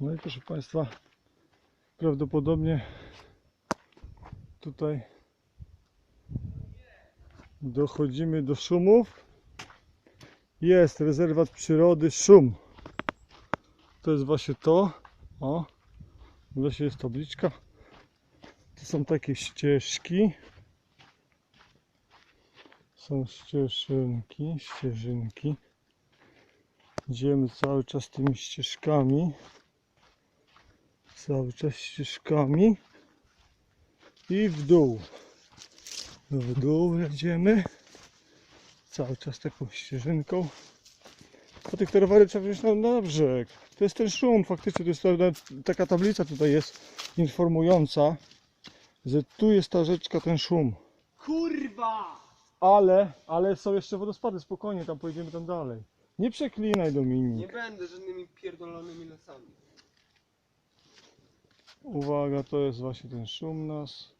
No i proszę Państwa, prawdopodobnie tutaj dochodzimy do szumów. Jest rezerwat przyrody Szum. To jest właśnie to. O, właśnie jest tabliczka. To są takie ścieżki. Są ścieżynki, ścieżynki. Idziemy cały czas tymi ścieżkami. Cały czas ścieżkami. I w dół. W dół jedziemy. Cały czas taką ścieżynką. Po tych towary trzeba wziąć na, na brzeg. To jest ten szum, faktycznie. To jest ta, taka tablica tutaj jest informująca, że tu jest ta rzeczka, ten szum. Kurwa! Ale, ale są jeszcze wodospady, spokojnie, tam pojedziemy tam dalej. Nie przeklinaj Nie Dominik. będę żadnymi pierdolonymi lasami. Uwaga, to jest właśnie ten szum nas.